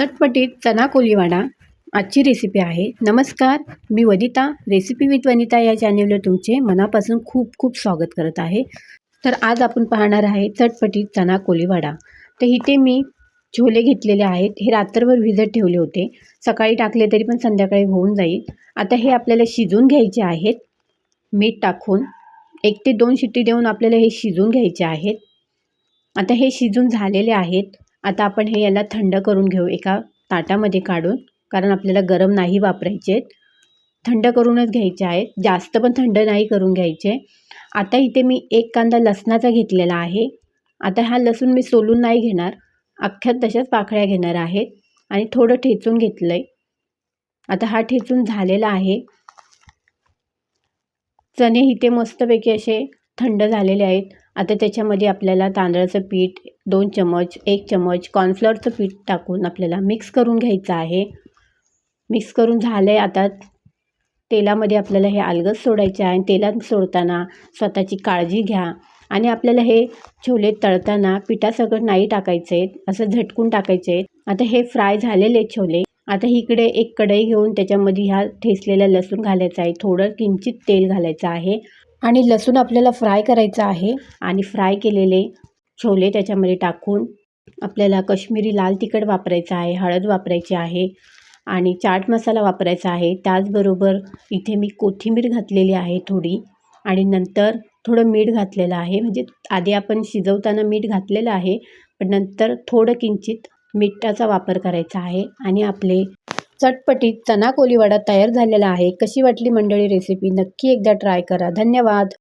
चटपटीत चना कोलीवाडा आजची रेसिपी आहे. नमस्कार मी वनिता. रेसिपी विथ वनिता या चॅनेलवर तुमचे मनापासून खूप खूप स्वागत करत आहे. तर आज आपण पाहणार आहे चटपटीत चना कोलीवाडा तर इथे मी छोले घेतलेले आहेत. हे रात्रभर भिजत ठेवले होते. सकाळी टाकले तरी पण संध्याकाळी होऊन जाईल. आता हे आपल्याला शिजून घ्यायचे आहेत. मीठ टाकून एक ते दोन शिट्टी देऊन आपल्याला हे शिजवून घ्यायचे आहेत. आता हे शिजून झालेले आहेत. आता आपण हे याला थंड करून घेऊ एका ताटामध्ये काढून कारण आपल्याला गरम नाही वापरायचे आहेत. थंड करूनच घ्यायचे आहेत. जास्त पण थंड नाही करून घ्यायचे. आता इथे मी एक कांदा लसणाचा घेतलेला आहे. आता हा लसूण मी सोलून नाही घेणार. अख्ख्यात तशाच पाकळ्या घेणार आहेत आणि थोडं ठेचून घेतलं आहे आता हा ठेचून झालेला आहे. चणे इथे मस्तपैकी असे थंड झालेले आहेत. आता त्याच्यामध्ये आपल्याला तांदळाचं पीठ दोन चमच एक चमच कॉर्नफ्लॉरचं पीठ टाकून आपल्याला मिक्स करून घ्यायचं आहे. मिक्स करून झालं आहे आता तेलामध्ये आपल्याला हे अलगद सोडायचे आहे तेलात सोडताना स्वतःची काळजी घ्या. आणि आपल्याला हे छोले तळताना पिठासकट नाही टाकायचे असं झटकून टाकायचे. आता हे फ्राय झालेले छोले आता इकडे एक कढई घेऊन त्याच्यामध्ये ह्या ठेसलेला लसूण घालायचा आहे. थोडं किंचित तेल घालायचं आहे. आणि लसूण आपल्याला फ्राय करायचं आहे. आणि फ्राय केलेले छोले त्याच्यामध्ये टाकून आपल्याला कश्मीरी लाल तिखट वापरायचं आहे हळद वापरायची आहे आणि चाट मसाला वापरायचा आहे. त्याचबरोबर इथे मी कोथिंबीर घातलेली आहे थोडी आणि नंतर थोडं मीठ घातलेलं आहे. म्हणजे आधी आपण शिजवताना मीठ घातलेलं आहे पण नंतर थोडं किंचित मिठाचा वापर करायचा आहे आणि आपले चटपटीत चना कोलीवाडा तयार झालेला आहे. कशी वाटली मंडळी रेसिपी नक्की एकदा ट्राय करा. धन्यवाद.